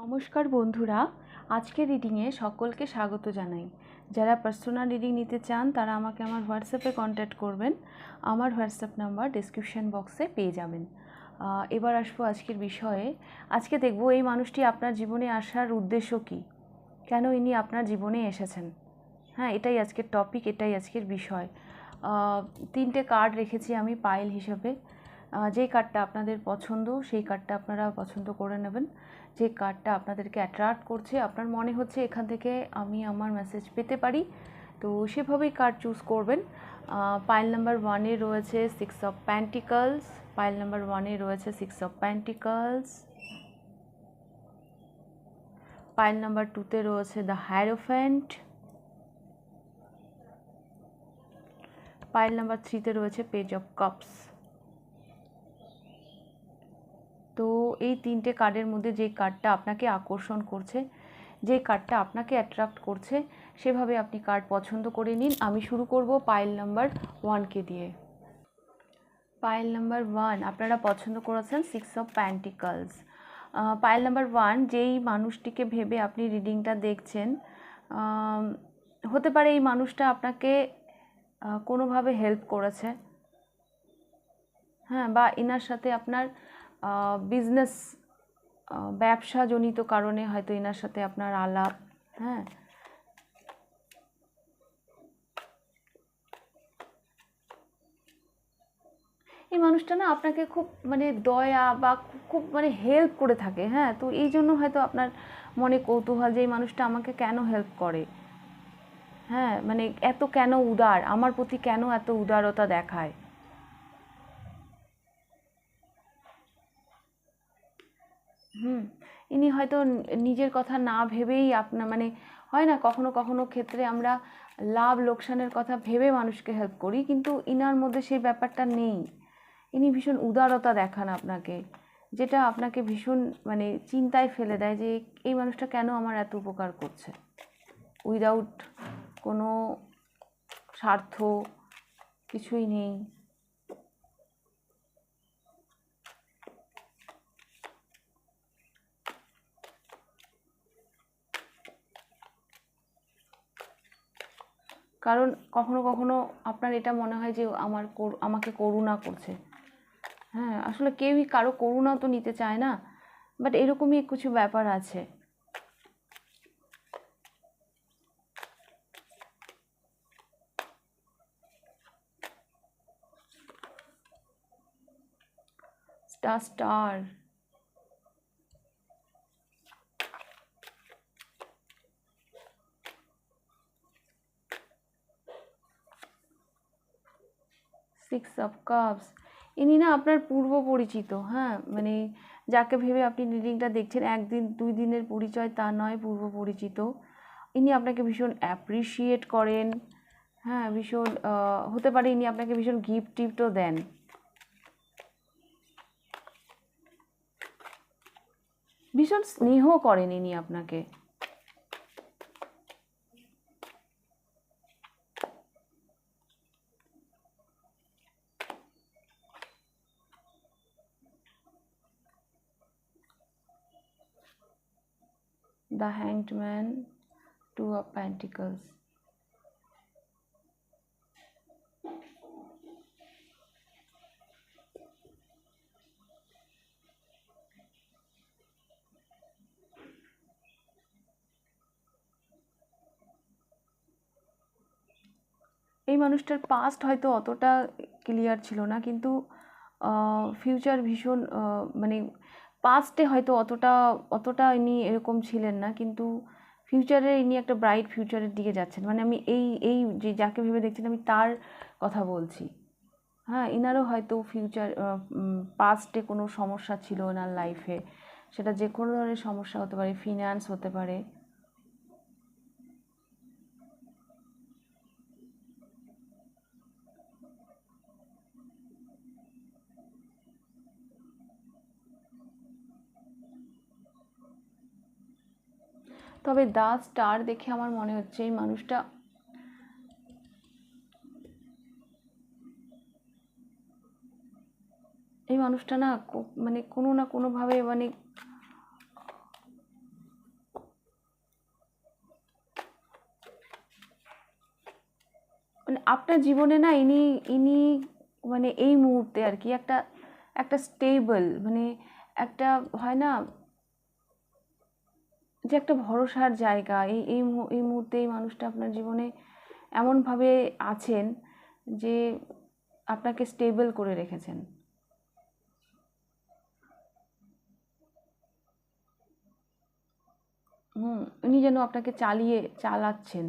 নমস্কার বন্ধুরা, আজকের রিডিংয়ে সকলকে স্বাগত জানাই। যারা পার্সোনাল রিডিং নিতে চান, তারা আমাকে আমার হোয়াটসঅ্যাপে কন্ট্যাক্ট করবেন। আমার হোয়াটসঅ্যাপ নাম্বার ডিসক্রিপশন বক্সে পেয়ে যাবেন। এবার আসব আজকের বিষয়ে। আজকে দেখব এই মানুষটি আপনার জীবনে আসার উদ্দেশ্য কী? কেন ইনি আপনার জীবনে এসেছেন? হ্যাঁ এটাই আজকের টপিক এটাই আজকের বিষয়। তিনটে কার্ড রেখেছি আমি পাইল হিসেবে। যেই কার্ডটা আপনাদের পছন্দ, সেই কার্ডটা আপনারা পছন্দ করে নেবেন। যে কার্ডটা আপনাদেরকে অ্যাট্রাক্ট করছে, আপনার মনে হচ্ছে এখান থেকে আমি আমার মেসেজ পেতে পারি, তো সেভাবেই কার্ড চুজ করবেন। পাইল নাম্বার ওয়ানে রয়েছে six of pentacles pile number ওয়ানে রয়েছে six of pentacles pile number টুতে রয়েছে দ্য হ্যারোফ্যান্ট পাইল নাম্বার থ্রিতে রয়েছে পেজ অফ কাপস তো এই তিনটে কার্ডের মধ্যে যে কার্ডটা আপনাকে আকর্ষণ করছে, যে কার্ডটা আপনাকে অ্যাট্রাক্ট করছে, সেভাবে আপনি কার্ড পছন্দ করে নিন। আমি শুরু করব পাইল নাম্বার ওয়ানকে দিয়ে। পাইল নাম্বার ওয়ান আপনারা পছন্দ করেছেন six of pentacles pile number one যেই মানুষটিকে ভেবে আপনি রিডিংটা দেখছেন হতে পারে এই মানুষটা আপনাকে কোনোভাবে হেল্প করেছে হ্যাঁ বা এনার সাথে আপনার বিজনেস ব্যবসাজনিত কারণে হয়তো এনার সাথে আপনার আলাপ হ্যাঁ? এই মানুষটা না আপনাকে খুব মানে দয়া বা খুব মানে হেল্প করে থাকে হ্যাঁ? তো এই জন্য হয়তো আপনার মনে কৌতূহল যে এই মানুষটা আমাকে কেন হেল্প করে? হ্যাঁ? মানে এত কেন উদার? আমার প্রতি কেন এত উদারতা দেখায়? হুম, ইনি হয়তো নিজের কথা না ভেবেই আপনার মানে হয় না, কখনো কখনো ক্ষেত্রে আমরা লাভ, লোকসানের কথা ভেবে মানুষকে হেল্প করি, কিন্তু ইনার মধ্যে সেই ব্যাপারটা নেই। ইনি ভীষণ উদারতা দেখান আপনাকে, যেটা আপনাকে ভীষণ মানে চিন্তায় ফেলে দেয় যে এই মানুষটা কেন আমার এত উপকার করছে? উইদাউট কোনো স্বার্থ, কিছুই নেই। কারণ কখনো কখনো আপনার এটা মনে হয় যে আমার আমাকে করুণা করছে। হ্যাঁ আসলে কেউই কারও করুণা তো নিতে চায় না বাট এরকমই কিছু ব্যাপার আছে। Star star six of cups ইনি না আপনার পূর্ব পরিচিত হ্যাঁ? মানে যাকে ভেবে আপনি রিডিংটা দেখছেন, একদিন, দুই দিনের পরিচয় তা নয়, পূর্ব পরিচিত। ইনি আপনাকে ভীষণ অ্যাপ্রিসিয়েট করেন হ্যাঁ? ভীষণ হতে পারে ইনি আপনাকে ভীষণ গিফট টিফটও দেন। ভীষণ স্নেহ করেন ইনি আপনাকে। The hanged man, two of pentacles. এই মানুষটার পাস্ট হয়তো অতটা ক্লিয়ার ছিল না, কিন্তু ফিউচার ভীষণ মানে পাস্টে হয়তো অতটা অতটা ইনি এরকম ছিলেন না, কিন্তু ফিউচারে ইনি একটা ব্রাইট ফিউচারের দিকে যাচ্ছেন। মানে আমি এই এই যে যাকে ভেবে দেখছেন, আমি তার কথা বলছি। হ্যাঁ ইনারও হয়তো ফিউচার পাস্টে কোনো সমস্যা ছিল ওনার লাইফে সেটা যে কোনো ধরনের সমস্যা হতে পারে ফিনান্স হতে পারে। তবে দা স্টার দেখে আমার মনে হচ্ছে এই মানুষটা এই মানুষটা না মানে কোনো না কোনোভাবে মানে মানে আপনার জীবনে না ইনি ইনি মানে এই মুহূর্তে আর কি একটা একটা স্টেবল মানে একটা হয় না যে একটা ভরসার জায়গা, এই এই এই মুহূর্তে এই মানুষটা আপনার জীবনে এমনভাবে আছেন যে আপনাকে স্টেবল করে রেখেছেন। হুম, উনি যেন আপনাকে চালিয়ে, চালাচ্ছেন।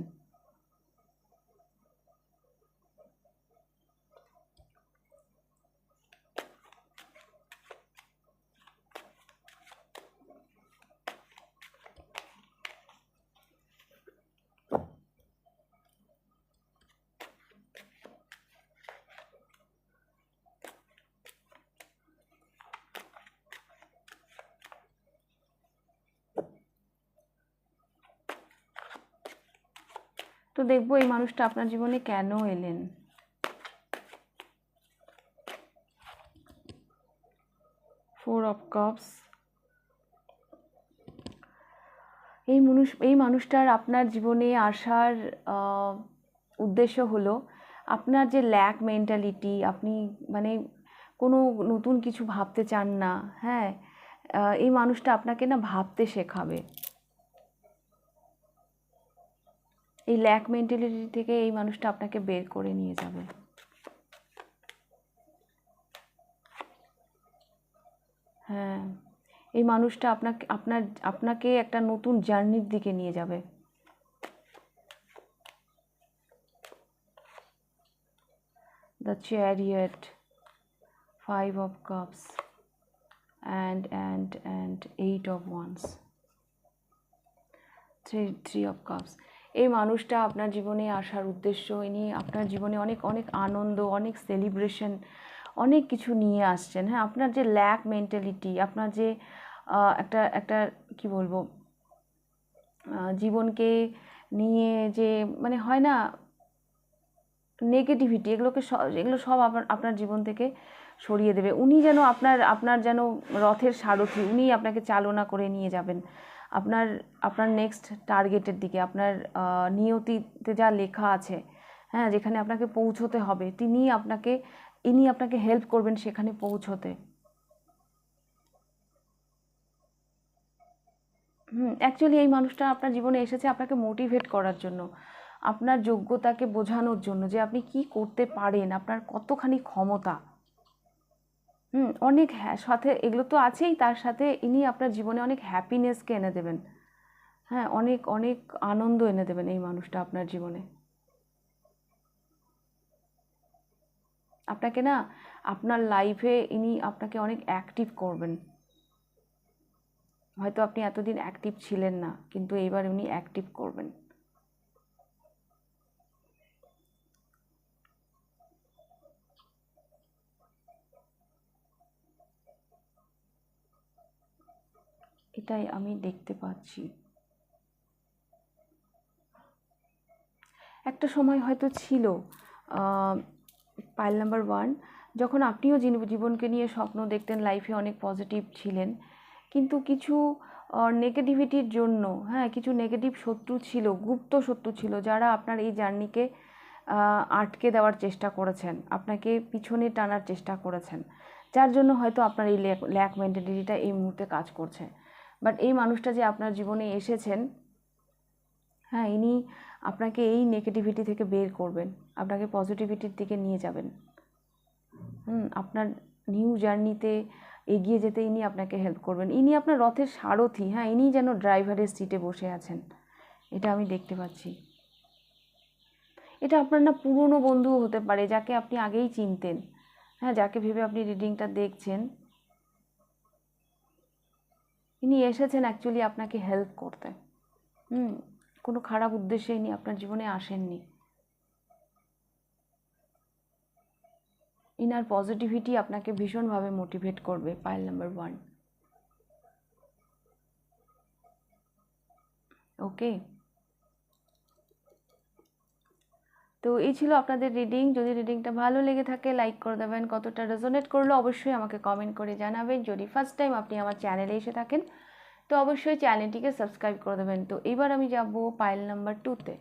তো দেখব এই মানুষটা আপনার জীবনে কেন এলেন? ফোর অফ কাপস এই মানুষ, এই মানুষটার আপনার জীবনে আসার উদ্দেশ্য হলো আপনার যে ল্যাক মেন্টালিটি আপনি মানে কোনো নতুন কিছু ভাবতে চান না হ্যাঁ? এই মানুষটা আপনাকে না ভাবতে শেখাবে। এই ল্যাক মেন্টালিটি থেকে এই মানুষটা আপনাকে বের করে নিয়ে যাবে। হ্যাঁ এই মানুষটা আপনাকে, আপনার, আপনাকে একটা নতুন জার্নির দিকে নিয়ে যাবে। The chariot five of cups and and and eight of wands three three of cups এই মানুষটা আপনার জীবনে আসার উদ্দেশ্য, ইনি আপনার জীবনে অনেক অনেক আনন্দ, অনেক সেলিব্রেশন অনেক কিছু নিয়ে আসছেন। হ্যাঁ আপনার যে ল্যাক মেন্টালিটি আপনার যে একটা একটা কি বলব জীবনকে নিয়ে যে মানে হয় না নেগেটিভিটি এগুলোকে এগুলো সব আপনার আপনার জীবন থেকে সরিয়ে দেবে। উনি যেন আপনার আপনার যেন রথের সারথি, উনি আপনাকে চালনা করে নিয়ে যাবেন। আপনার আপনার নেক্সট টার্গেটের দিকে, আপনার নিয়তিতে যা লেখা আছে হ্যাঁ যেখানে আপনাকে পৌঁছতে হবে, তিনি আপনাকে, ইনি আপনাকে হেল্প করবেন সেখানে পৌঁছতে। হুম অ্যাকচুয়ালি এই মানুষটা আপনার জীবনে এসেছে আপনাকে মোটিভেট করার জন্য, আপনার যোগ্যতাকে বোঝানোর জন্য যে আপনি কি করতে পারেন, আপনার কতখানি ক্ষমতা। হুম, অনেক হ্যাঁ সাথে এগুলো তো আছেই, তার সাথে ইনি আপনার জীবনে অনেক হ্যাপিনেসকে এনে দেবেন। হ্যাঁ অনেক অনেক আনন্দ এনে দেবেন এই মানুষটা আপনার জীবনে। আপনাকে না, আপনার লাইফে ইনি আপনাকে অনেক অ্যাক্টিভ করবেন। হয়তো আপনি এতদিন অ্যাক্টিভ ছিলেন না, কিন্তু এইবার উনি অ্যাক্টিভ করবেন। এটাই আমি দেখতে পাচ্ছি। একটা সময় হয়তো ছিল পাইল নাম্বার ওয়ান যখন আপনিও জীব- জীবনকে নিয়ে স্বপ্ন দেখতেন লাইফে অনেক পজিটিভ ছিলেন। কিন্তু কিছু নেগেটিভিটির জন্য হ্যাঁ কিছু নেগেটিভ শত্রু ছিল, গুপ্ত শত্রু ছিল, যারা আপনার এই জার্নিকে আটকে দেওয়ার চেষ্টা করেছেন, আপনাকে পিছনে টানার চেষ্টা করেছেন। যার জন্য হয়তো আপনার এই ল্যাক মেন্টালিটিটা এই মুহূর্তে কাজ করছে। বাট এই মানুষটা যে আপনার জীবনে এসেছেন হ্যাঁ ইনি আপনাকে এই নেগেটিভিটি থেকে বের করবেন। আপনাকে পজিটিভিটির দিকে নিয়ে যাবেন। হুম, আপনার নিউ জার্নিতে এগিয়ে যেতে ইনি আপনাকে হেল্প করবেন। ইনি আপনার রথের সারথি হ্যাঁ ইনি যেন ড্রাইভারের সিটে বসে আছেন। এটা আমি দেখতে পাচ্ছি। এটা আপনার না পুরনো বন্ধুও হতে পারে, যাকে আপনি আগেই চিনতেন। হ্যাঁ যাকে ভেবে আপনি রিডিংটা দেখছেন। ইনি এসেছেন অ্যাকচুয়ালি আপনাকে হেল্প করতে। হুম, কোনো খারাপ উদ্দেশ্যে ইনি আপনার জীবনে আসেননি। ইনার পজিটিভিটি আপনাকে ভীষণভাবে মোটিভেট করবে পাইল নাম্বার ওয়ান ওকে তো এই ছিল আপনাদের রিডিং যদি রিডিংটা ভালো লেগে থাকে লাইক করে দেবেন। কতটা রেজোনেট করল অবশ্যই আমাকে কমেন্ট করে জানাবেন। যদি ফার্স্ট টাইম আপনি আমার চ্যানেলে এসে থাকেন, তো অবশ্যই চ্যানেলটিকে সাবস্ক্রাইব করে দেবেন। তো এবার আমি যাব পাইল নাম্বার টুতে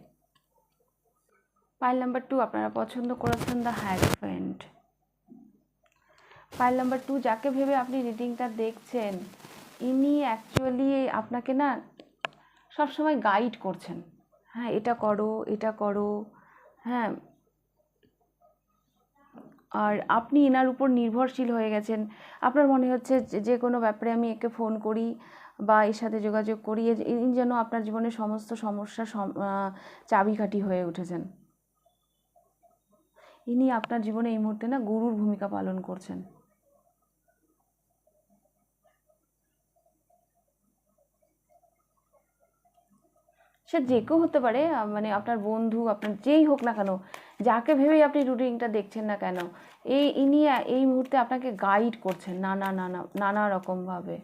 পাইল নাম্বার টু আপনারা পছন্দ করেছেন the hierophant pile number two যাকে ভেবে আপনি রিডিংটা দেখছেন, ইনি অ্যাকচুয়ালি আপনাকে না সবসময় গাইড করছেন। হ্যাঁ এটা করো এটা করো। হ্যাঁ। আর আপনি এনার উপর নির্ভরশীল হয়ে গেছেন। আপনার মনে হচ্ছে যে কোনো ব্যাপারে আমি একে ফোন করি বা এর সাথে যোগাযোগ করি ইনি যেন আপনার জীবনের সমস্ত সমস্যা চাবিকাঠি হয়ে উঠেছেন। ইনি আপনার জীবনে এই মুহূর্তে না গুরুর ভূমিকা পালন করছেন। সে যে কেউ হতে পারে মানে আপনার বন্ধু, আপনার যেই হোক না কেন, যাকে ভেবেই আপনি রুটিনটা দেখছেন না কেন, এই ইনি এই মুহূর্তে আপনাকে গাইড করছেন নানা নানা নানা রকমভাবে।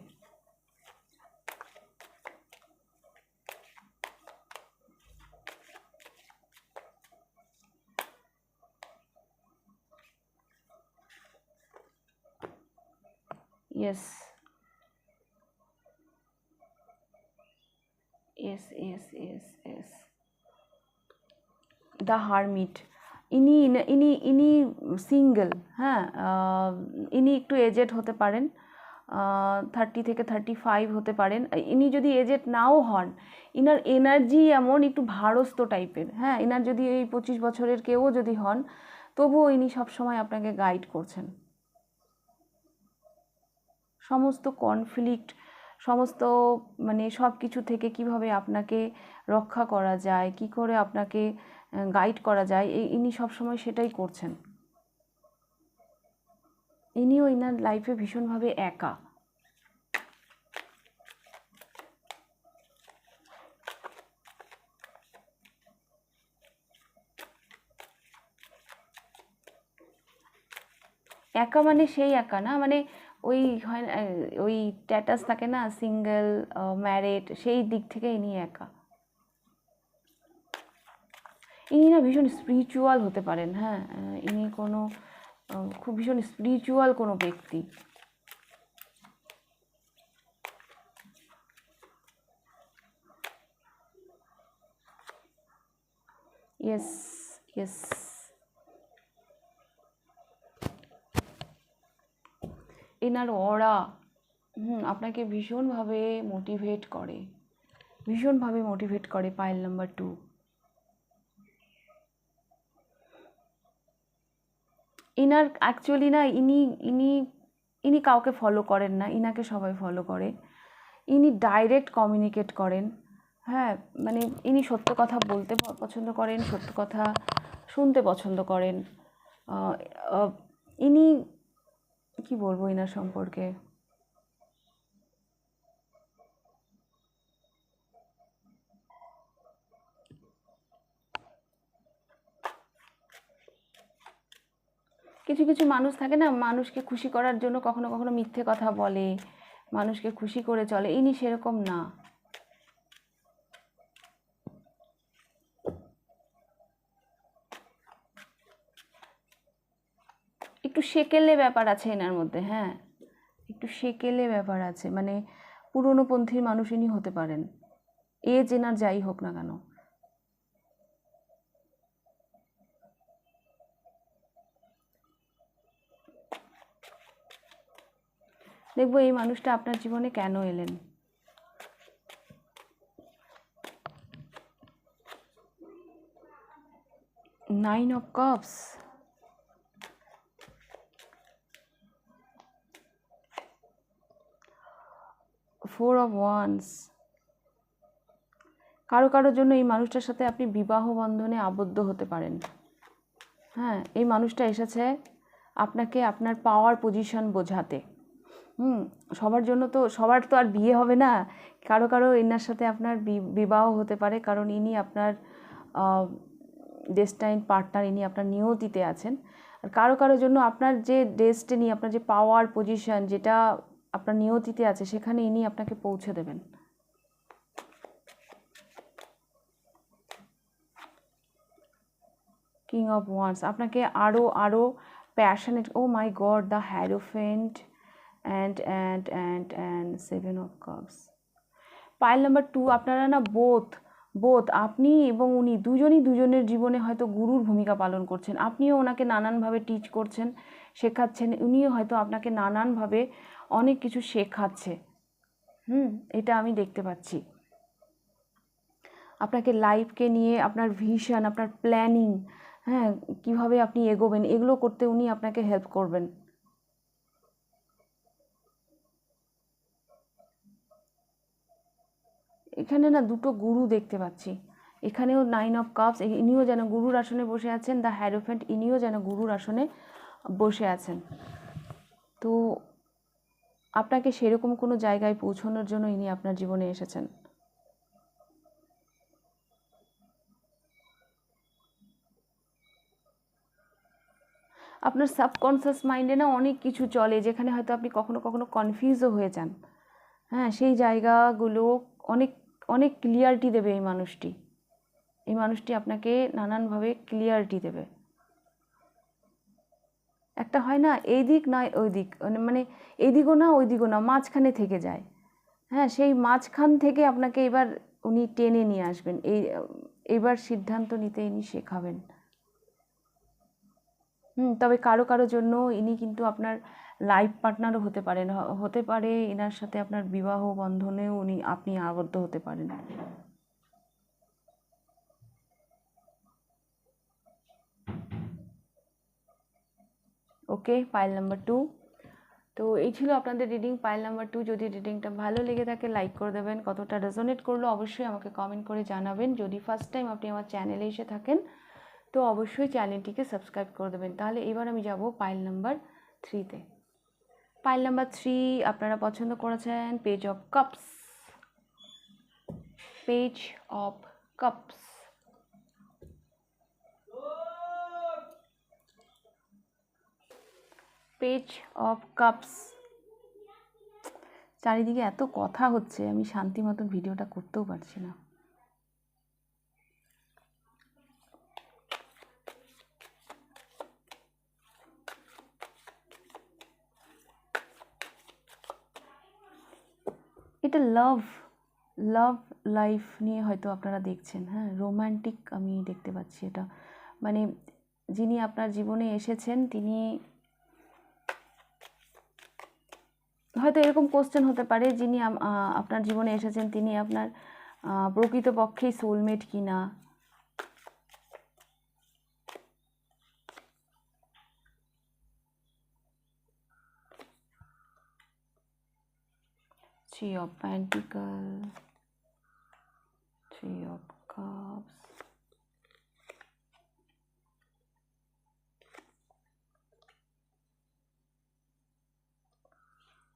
Yes yes yes yes yes the hermit ইনি ইনি ইনি সিঙ্গেল হ্যাঁ ইনি একটু এজেড হতে পারেন থার্টি থেকে থার্টি ফাইভ হতে পারেন। ইনি যদি এজেড নাও হন, ইনার এনার্জি এমন একটু ভারস্ত টাইপের হ্যাঁ ইনার যদি এই পঁচিশ বছরের কেউ যদি হন, তবুও ইনি সবসময় আপনাকে গাইড করছেন। সমস্ত কনফ্লিক্ট সমস্ত মানে সব কিছু থেকে কীভাবে আপনাকে রক্ষা করা যায়, কি করে আপনাকে গাইড করা যায়, এই, ইনি সবসময় সেটাই করছেন। ইনিও ইনার লাইফে ভীষণভাবে একা। একা মানে সেই একা না মানে ওই হয় না, ওই স্ট্যাটাস থাকে না সিঙ্গেল ম্যারেড সেই দিক থেকে ইনি একা। ইনি না ভীষণ স্পিরিচুয়াল হতে পারেন হ্যাঁ ইনি কোনো খুব ভীষণ স্পিরিচুয়াল কোনো ব্যক্তি। ইয়েস ইয়েস এনার অরা হুম, আপনাকে ভীষণভাবে মোটিভেট করে। ভীষণভাবে মোটিভেট করে পাইল নাম্বার টু ইনার অ্যাকচুয়ালি না, ইনি ইনি ইনি কাউকে ফলো করেন না, ইনাকে সবাই ফলো করে। ইনি ডাইরেক্ট কমিউনিকেট করেন। হ্যাঁ মানে ইনি সত্য কথা বলতে পছন্দ করেন, সত্য কথা শুনতে পছন্দ করেন। ইনি কি বলব এনার সম্পর্কে? কিছু কিছু মানুষ থাকে না, মানুষকে খুশি করার জন্য কখনো কখনো মিথ্যে কথা বলে, মানুষকে খুশি করে চলে। ইনি সেরকম না একটু সেকেলে ব্যাপার আছে এনার মধ্যে হ্যাঁ। একটু সেকেলে ব্যাপার আছে মানে পুরনো পন্থীর মানুষ ইনি হতে পারেন। এজ এনার যাই হোক না কেন। দেখব এই মানুষটা আপনার জীবনে কেন এলেন? Nine of cups. Four of wands কারও কারোর জন্য এই মানুষটার সাথে আপনি বিবাহ বন্ধনে আবদ্ধ হতে পারেন। হ্যাঁ এই মানুষটা এসেছে আপনাকে আপনার পাওয়ার পজিশন বোঝাতে। হুম, সবার জন্য তো, সবার তো আর বিয়ে হবে না। কারও কারও এনার সাথে আপনার বিবাহ হতে পারে, কারণ ইনি আপনার ডেস্টাইন পার্টনার ইনি আপনার নিয়তিতে আছেন। আর কারও কারও জন্য আপনার যে ডেস্টিনি আপনার যে পাওয়ার পজিশন যেটা আপনার নিয়তিতে আছে, সেখানে ইনি আপনাকে পৌঁছে দেবেন। কিং অফ ওয়ান্স আপনাকে আরও আরও passionate oh my god the hierophant and and and and seven of cups pile number two আপনারা না বোথ বোধ আপনি এবং উনি দুজনই দুজনের জীবনে হয়তো গুরুর ভূমিকা পালন করছেন। আপনিও ওনাকে নানানভাবে টিচ করছেন, শেখাচ্ছেন, উনিও হয়তো আপনাকে নানানভাবে অনেক কিছু শেখাচ্ছে। হুম, এটা আমি দেখতে পাচ্ছি। আপনাকে লাইফকে নিয়ে, আপনার ভিশন আপনার প্ল্যানিং হ্যাঁ কীভাবে আপনি এগোবেন, এগুলো করতে উনি আপনাকে হেল্প করবেন। এখানে না দুটো গুরু দেখতে পাচ্ছি। এখানেও নাইন অফ কাপস ইনিও যেন গুরুর আসনে বসে আছেন দ্য হ্যারোফেন্ট ইনিও যেন গুরুর আসনে বসে আছেন। তো আপনাকে সেরকম কোনো জায়গায় পৌঁছানোর জন্য ইনি আপনার জীবনে এসেছেন? আপনার সাবকনসিয়াস মাইন্ডে না অনেক কিছু চলে, যেখানে হয়তো আপনি কখনো কখনো কনফিউজও হয়ে যান। হ্যাঁ সেই জায়গাগুলো অনেক অনেক ক্লিয়ারিটি দেবে এই মানুষটি। এই মানুষটি আপনাকে নানানভাবে ক্লিয়ারিটি দেবে। একটা হয় না, এই দিক নয় ওই দিক মানে এই দিকও না ওই দিকও না, মাঝখানে থেকে যায়। হ্যাঁ সেই মাঝখান থেকে আপনাকে এবার উনি টেনে নিয়ে আসবেন। এই, এবার সিদ্ধান্ত নিতে ইনি শেখাবেন। হুম, তবে কারও কারও জন্য ইনি কিন্তু আপনার লাইফ পার্টনারও হতে পারেন। হতে পারে এনার সাথে আপনার বিবাহ বন্ধনেও উনি, আপনি আবদ্ধ হতে পারেন। ওকে পাইল নাম্বার টু তো এই ছিল আপনাদের রিডিং পাইল নাম্বার টু যদি রিডিংটা ভালো লেগে থাকে লাইক করে দেবেন। কতটা রেজোনেট করল অবশ্যই আমাকে কমেন্ট করে জানাবেন। যদি ফার্স্ট টাইম আপনি আমার চ্যানেলে এসে থাকেন, তো অবশ্যই চ্যানেলটিকে সাবস্ক্রাইব করে দেবেন। তাহলে এবার আমি যাব পাইল নাম্বার থ্রিতে পাইল নাম্বার থ্রি আপনারা পছন্দ করেছেন page of cups page of cups page of cups চারিদিকে এত কথা হচ্ছে, আমি শান্তি মতন ভিডিওটা করতেও পারছি না। এটা লাভ লাভ লাইফ নিয়ে হয়তো আপনারা দেখছেন হ্যাঁ? রোম্যান্টিক আমি দেখতে পাচ্ছি এটা। মানে যিনি আপনার জীবনে এসেছেন, তিনি হয়তো এরকম কোশ্চেন হতে পারে, যিনি আপনার জীবনে এসেছেন, তিনি আপনার প্রকৃতপক্ষেই সোলমেট কি না Three of Pentacles, Three of Cups.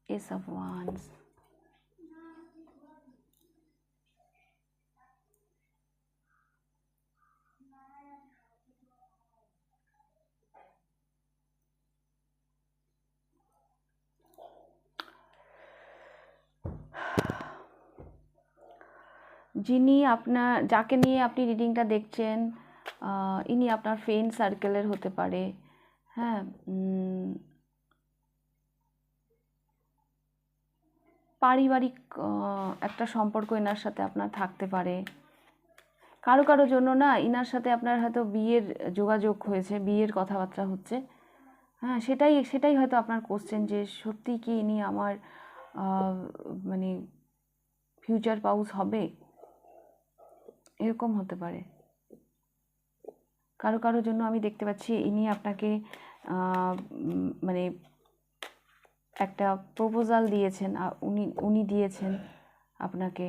Ace of Wands. যিনি আপনার, যাকে নিয়ে আপনি রিডিংটা দেখছেন ইনি আপনার ফ্রেন্ড সার্কেলের হতে পারে। হ্যাঁ পারিবারিক একটা সম্পর্ক এনার সাথে আপনার থাকতে পারে। কারও কারও জন্য না, ইনার সাথে আপনার হয়তো বিয়ের যোগাযোগ হয়েছে, বিয়ের কথাবার্তা হচ্ছে। হ্যাঁ সেটাই সেটাই হয়তো আপনার কোশ্চেন যে সত্যি কি ইনি আমার মানে ফিউচার পাউস হবে? এরকম হতে পারে। কারও কারও জন্য আমি দেখতে পাচ্ছি ইনি আপনাকে মানে একটা প্রপোজাল দিয়েছেন উনি উনি দিয়েছেন আপনাকে।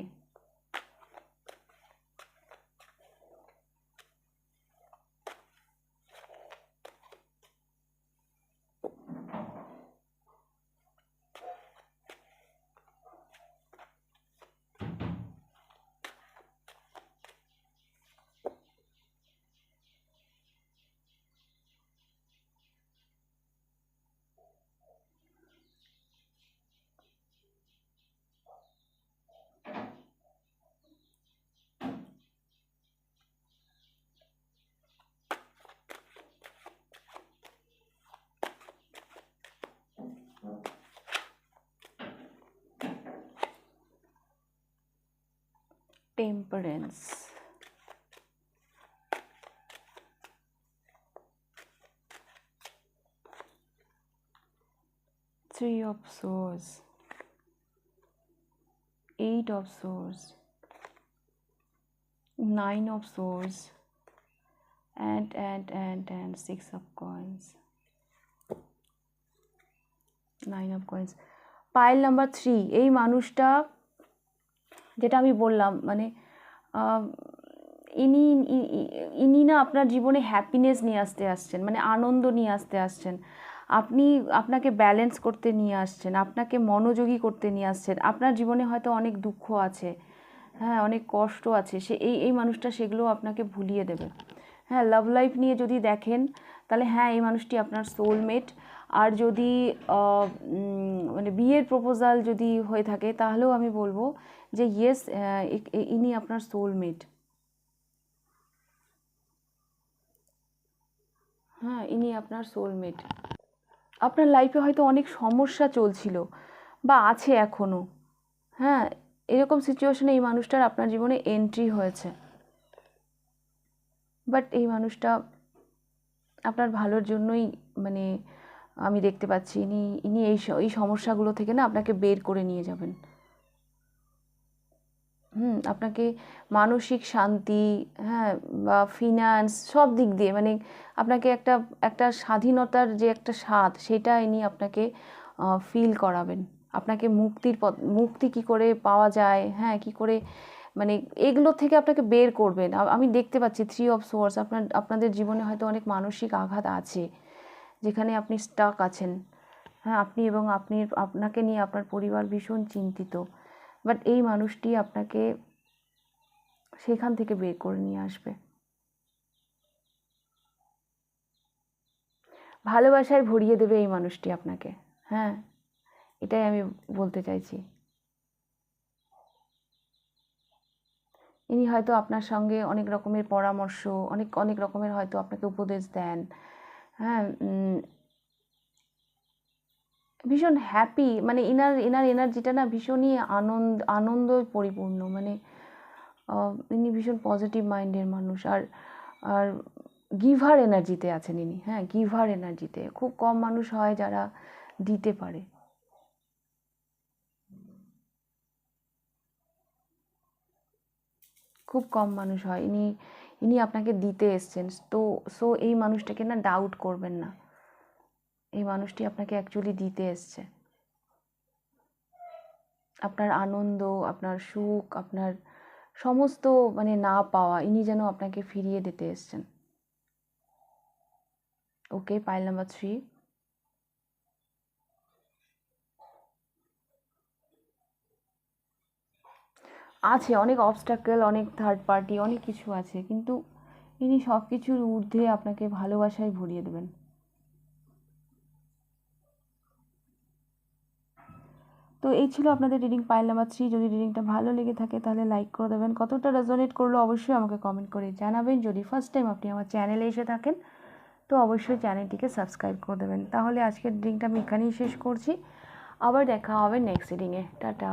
temperance. Three of swords, eight of swords, nine of swords, and and and and six of coins, nine of coins. pile number three. A মানুষটা যেটা আমি বললাম মানে ইনি ইনি না আপনার জীবনে হ্যাপিনেস নিয়ে আসতে আসছেন মানে আনন্দ নিয়ে আসতে আসছেন। আপনি আপনাকে ব্যালেন্স করতে নিয়ে আসছেন, আপনাকে মনোযোগী করতে নিয়ে আসছেন। আপনার জীবনে হয়তো অনেক দুঃখ আছে হ্যাঁ অনেক কষ্ট আছে, সে, এই এই মানুষটা সেগুলো আপনাকে ভুলিয়ে দেবে। হ্যাঁ লাভ লাইফ নিয়ে যদি দেখেন, তাহলে হ্যাঁ এই মানুষটি আপনার সোলমেট আর যদি মানে বিয়ের প্রপোজাল যদি হয়ে থাকে, তাহলেও আমি বলব যে ইয়েস ইনি আপনার সোলমেট হ্যাঁ ইনি আপনার সোলমেট আপনার লাইফে হয়তো অনেক সমস্যা চলছিল বা আছে এখনও হ্যাঁ এরকম সিচুয়েশনে এই মানুষটার আপনার জীবনে এন্ট্রি হয়েছে। বাট এই মানুষটা আপনার ভালোর জন্যই মানে আমি দেখতে পাচ্ছি, ইনি ইনি এই এই সমস্যাগুলো থেকে না আপনাকে বের করে নিয়ে যাবেন। হুম, আপনাকে মানসিক শান্তি হ্যাঁ বা ফিনান্স সব দিক দিয়ে মানে আপনাকে একটা একটা স্বাধীনতার যে একটা স্বাদ, সেটা ইনি আপনাকে ফিল করাবেন। আপনাকে মুক্তির পথ, মুক্তি কি করে পাওয়া যায় হ্যাঁ কি করে মানে এগুলো থেকে আপনাকে বের করবেন। আমি দেখতে পাচ্ছি থ্রি অফ সোর্স আপনার, আপনাদের জীবনে হয়তো অনেক মানসিক আঘাত আছে। যেখানে আপনি স্টাক আছেন। হ্যাঁ আপনি এবং আপনি, আপনাকে নিয়ে আপনার পরিবার ভীষণ চিন্তিত। বাট এই মানুষটি আপনাকে সেখান থেকে বের করে নিয়ে আসবে। ভালোবাসায় ভরিয়ে দেবে এই মানুষটি আপনাকে। হ্যাঁ এটাই আমি বলতে চাইছি। ইনি হয়তো আপনার সঙ্গে অনেক রকমের পরামর্শ, অনেক অনেক রকমের হয়তো আপনাকে উপদেশ দেন। হ্যাঁ ভীষণ হ্যাপি মানে ইনার এনার এনার্জিটা না ভীষণই আনন্দ আনন্দ পরিপূর্ণ। মানে ইনি ভীষণ পজিটিভ মাইন্ডের মানুষ। আর আর গিভার এনার্জিতে আছেন ইনি। হ্যাঁ গিভার এনার্জিতে খুব কম মানুষ হয় যারা দিতে পারে। খুব কম মানুষ হয়। ইনি ইনি আপনাকে দিতে এসছেন। তো সো এই মানুষটাকে না ডাউট করবেন না। এই মানুষটি আপনাকে অ্যাকচুয়ালি দিতে এসছে। আপনার আনন্দ, আপনার সুখ, আপনার সমস্ত মানে না পাওয়া, ইনি যেন আপনাকে ফিরিয়ে দিতে এসছেন। ওকে পাইল নাম্বার থ্রি আছে, অনেক অবস্টাকেল অনেক থার্ড পার্টি অনেক কিছু আছে, কিন্তু ইনি সব কিছুর ঊর্ধ্বে আপনাকে ভালোবাসায় ভরিয়ে দেবেন। তো এই ছিল আপনাদের রিডিং পাইল নাম্বার থ্রি যদি রিডিংটা ভালো লেগে থাকে, তাহলে লাইক করে দেবেন। কতটা রেজোনেট করল অবশ্যই আমাকে কমেন্ট করে জানাবেন। যদি ফার্স্ট টাইম আপনি আমার চ্যানেলে এসে থাকেন, তো অবশ্যই চ্যানেলটিকে সাবস্ক্রাইব করে দেবেন। তাহলে আজকের রিডিংটা আমি এখানেই শেষ করছি। আবার দেখা হবে নেক্সট রিডিংয়ে টাটা।